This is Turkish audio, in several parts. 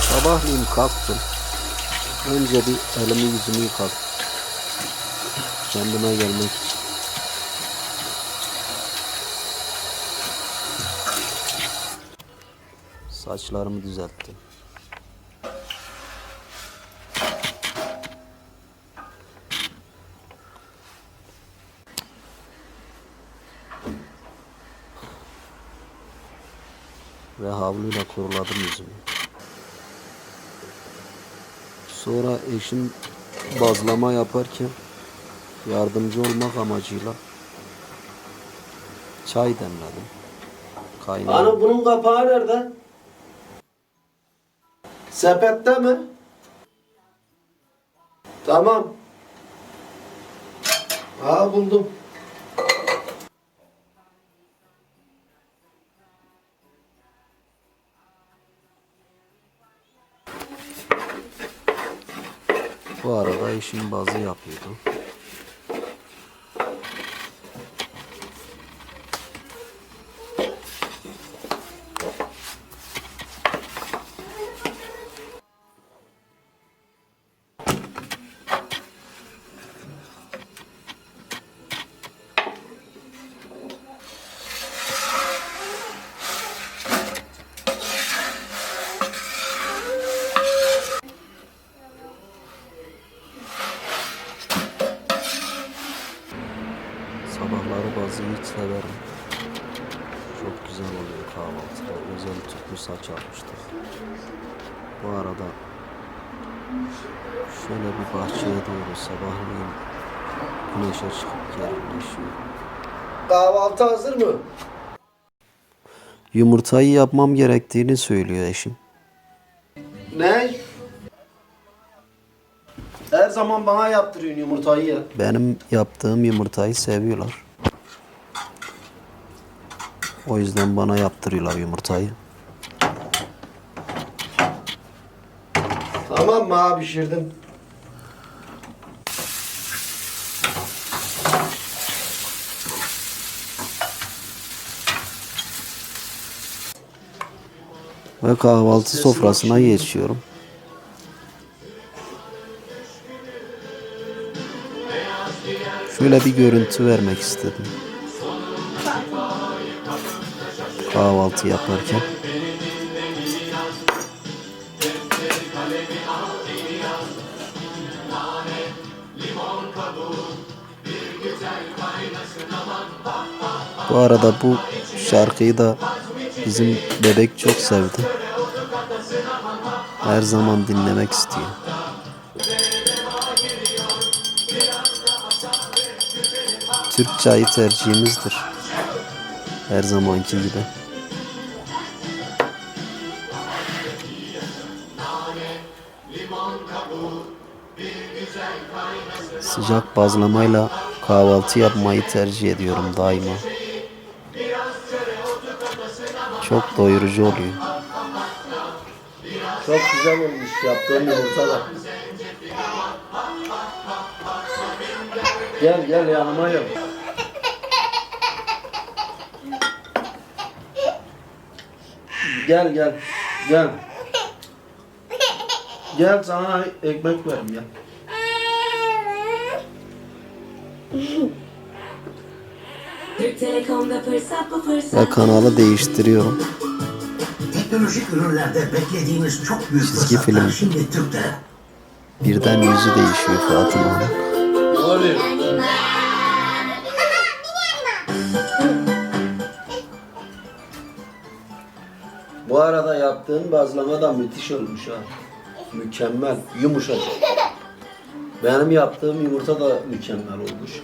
Sabahleyin kalktım. Önce bir elimi yüzümü yıkadım. Kendime gelmek için. Saçlarımı düzelttim. Ve havluyla kuruladım yüzümü. Sonra eşim bazlama yaparken yardımcı olmak amacıyla çay demledim. Kaynağı. Hanım bunun kapağı nerede? Sepette mi? Tamam. Ha buldum. Eşim bazı yapıyordu. Sabahları bazı hiç severim. Çok güzel oluyor kahvaltıda. Özel tüplü saç almıştık. Bu arada şöyle bir bahçeye doğru sabahleyin güneşe çıkıp gerileşiyor. Kahvaltı hazır mı? Yumurtayı yapmam gerektiğini söylüyor eşim. Ne? Her zaman bana yaptırıyorsun yumurtayı ya. Benim yaptığım yumurtayı seviyorlar. O yüzden bana yaptırıyorlar yumurtayı. Tamam mı abi pişirdim. Ve kahvaltı sofrasına geçiyorum. Şöyle bir görüntü vermek istedim. Kahvaltı yaparken. Bu arada bu şarkıyı da bizim bebek çok sevdi. Her zaman dinlemek istiyor. Türk çayı tercihimizdir. Her zamanki gibi. Sıcak bazlamayla kahvaltı yapmayı tercih ediyorum daima. Çok doyurucu oluyor. Çok güzel olmuş yaptığın yumurta da. Gel gel yanıma gel. Gel gel. Gel. Gel sana ekmek vereyim ya. Türk Telekom'da fırsat bu fırsat. Ve kanalı değiştiriyorum. Teknolojik ürünlerde beklediğimiz çok büyük Çizgi film. şimdi Türk'te. Birden yüzü değişiyor Fatıma'nın. Ne oluyor? Bu arada yaptığın bazlama da müthiş olmuş ha. Mükemmel, yumuşacık. Benim yaptığım yumurta da mükemmel olmuş.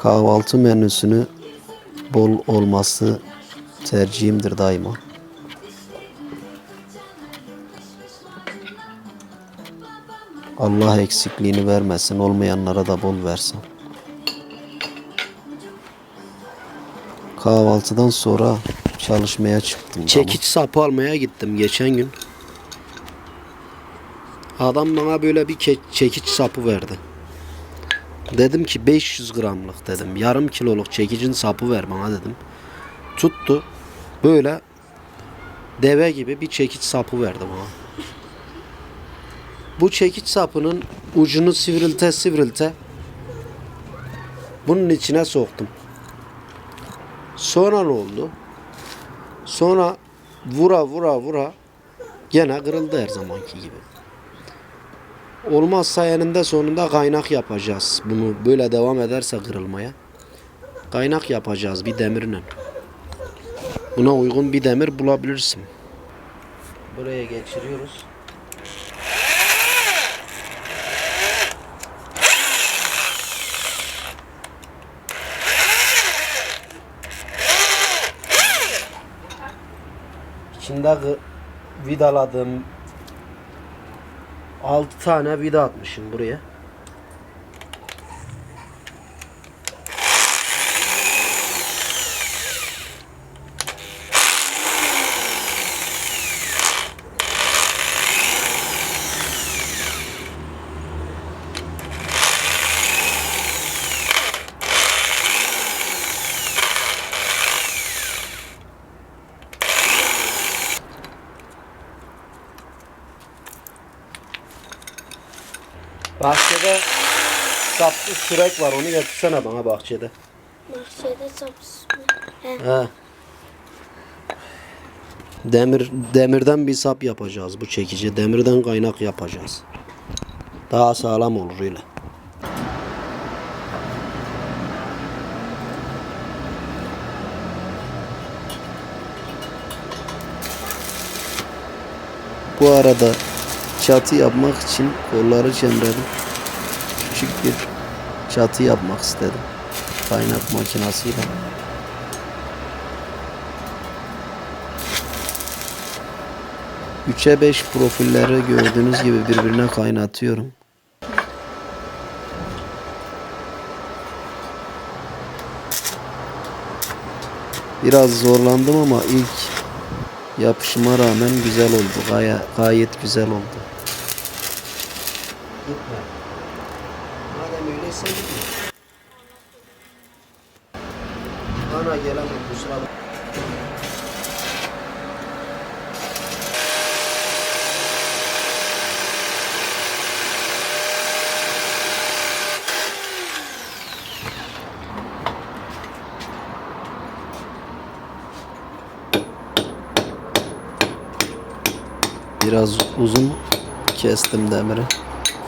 Kahvaltı menüsünü bol olması tercihimdir daima. Allah eksikliğini vermesin, olmayanlara da bol versin. Kahvaltıdan sonra çalışmaya çıktım. Çekiç sapı almaya gittim geçen gün. Adam bana böyle bir çekiç sapı verdi. Dedim ki 500 gramlık dedim. Yarım kiloluk çekicin sapı ver bana dedim. Tuttu. Böyle deve gibi bir çekiç sapı verdi bana. Bu çekiç sapının ucunu sivrilte sivrilte bunun içine soktum. Sonra ne oldu? Sonra vura vura vura gene kırıldı her zamanki gibi. Olmazsa eninde sonunda kaynak yapacağız. Bunu böyle devam ederse kırılmaya. Kaynak yapacağız bir demirle. Buna uygun bir demir bulabilirsin. Buraya geçiriyoruz. İçinde vidaladım. 6 tane vida atmışım buraya. Bahçede saplı sürek var. Onu getirsene bana bahçede. Bahçede sapsız mı? He. He. Demir demirden bir sap yapacağız bu çekici. Demirden kaynak yapacağız. Daha sağlam olur öyle. Bu arada çatı yapmak için kolları çemredim. Küçük bir çatı yapmak istedim. Kaynak makinasıyla. Üçe 5 profilleri gördüğünüz gibi birbirine kaynatıyorum. Biraz zorlandım ama ilk yapışıma rağmen güzel oldu. Gaya, gayet güzel oldu. Gitme. Biraz uzun kestim demiri.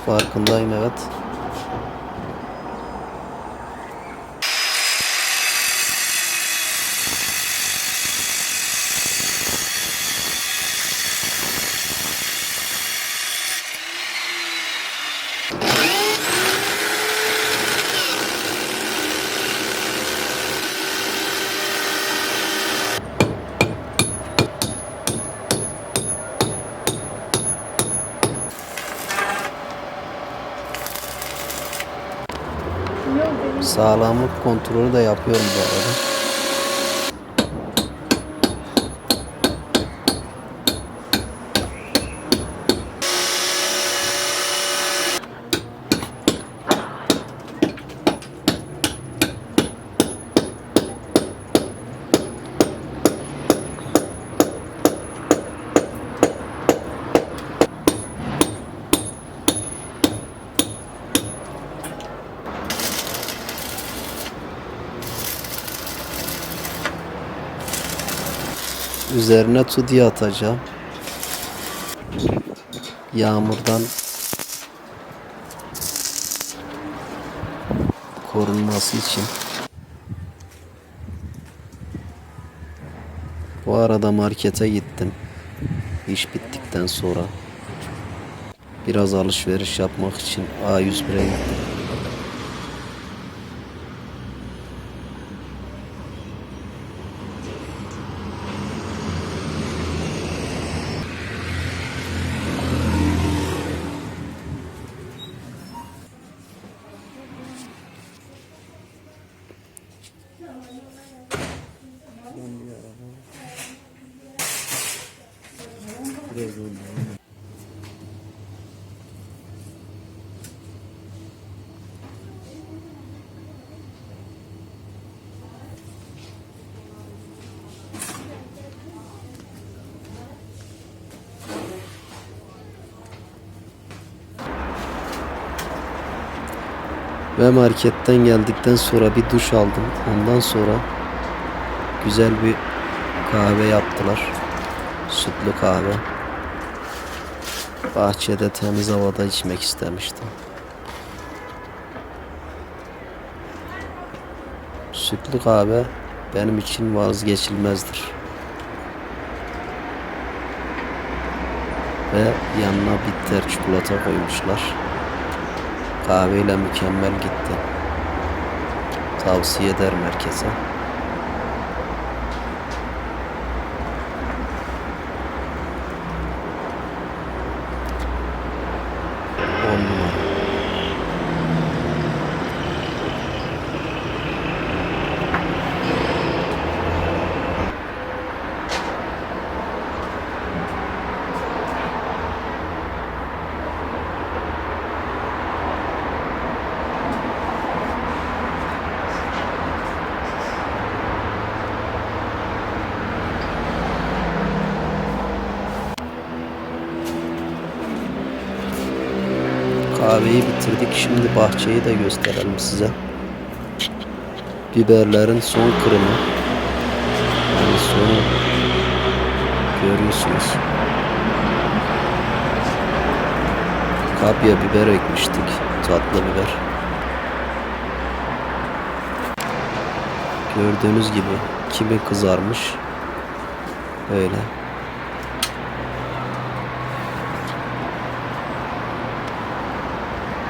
Farkındayım evet. Sağlamlık kontrolü de yapıyorum bu arada. Üzerine tudya atacağım. Yağmurdan korunması için. Bu arada markete gittim. İş bittikten sonra. Biraz alışveriş yapmak için A101'e gittim. Ve marketten geldikten sonra bir duş aldım. Ondan sonra güzel bir kahve yaptılar. Sütlü kahve. Bahçede temiz havada içmek istemiştim. Sütlü kahve benim için vazgeçilmezdir. Ve yanına bitter çikolata koymuşlar. Kahveyle mükemmel gitti. Tavsiye ederim herkese. Kahveyi bitirdik. Şimdi bahçeyi de gösterelim size. Biberlerin son kırımı. Yani sonu görüyorsunuz. Kapya biber ekmiştik. Tatlı biber. Gördüğünüz gibi kimi kızarmış. Öyle.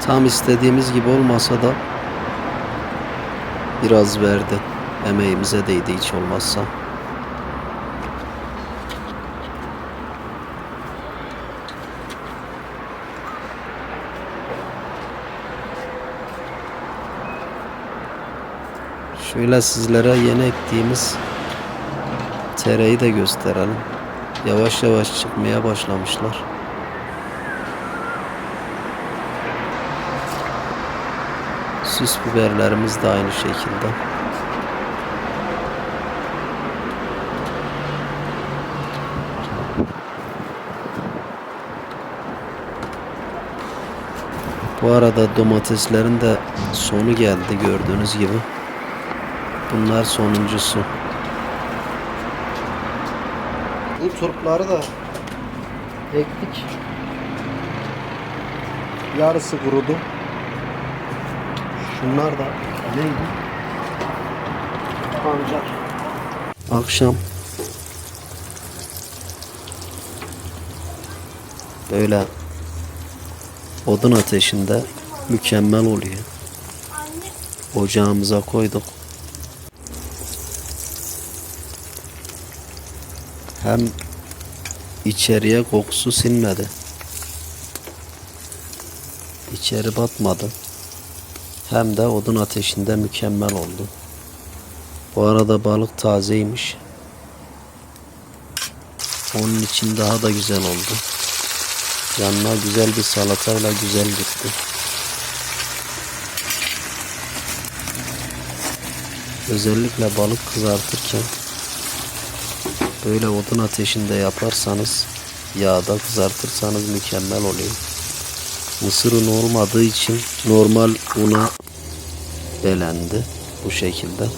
Tam istediğimiz gibi olmasa da biraz verdi. Emeğimize değdi hiç olmazsa. Şöyle sizlere yeni ektiğimiz tereyi de gösterelim. Yavaş yavaş çıkmaya başlamışlar. Süs biberlerimiz de aynı şekilde. Bu arada domateslerin de sonu geldi gördüğünüz gibi. Bunlar sonuncusu. Bu turpları da ektik. Yarısı kurudu. Şunlar da neydi? Pancar. Akşam böyle odun ateşinde mükemmel oluyor. Ocağımıza koyduk. Hem içeriye kokusu sinmedi. İçeri batmadı. Hem de odun ateşinde mükemmel oldu. Bu arada balık tazeymiş. Onun için daha da güzel oldu. Yanına güzel bir salatayla güzel gitti. Özellikle balık kızartırken böyle odun ateşinde yaparsanız yağda kızartırsanız mükemmel oluyor. Mısır unu olmadığı için normal una belendi bu şekilde.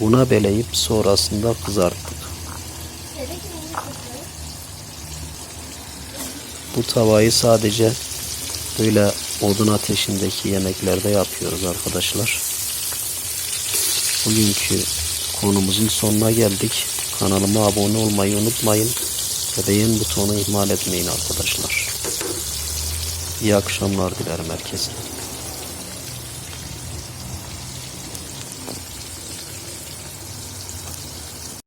Una beleyip sonrasında kızarttık. Bu tavayı sadece böyle odun ateşindeki yemeklerde yapıyoruz arkadaşlar. Bugünkü konumuzun sonuna geldik. Kanalıma abone olmayı unutmayın. Ve beğen butonu ihmal etmeyin arkadaşlar. İyi akşamlar dilerim herkese.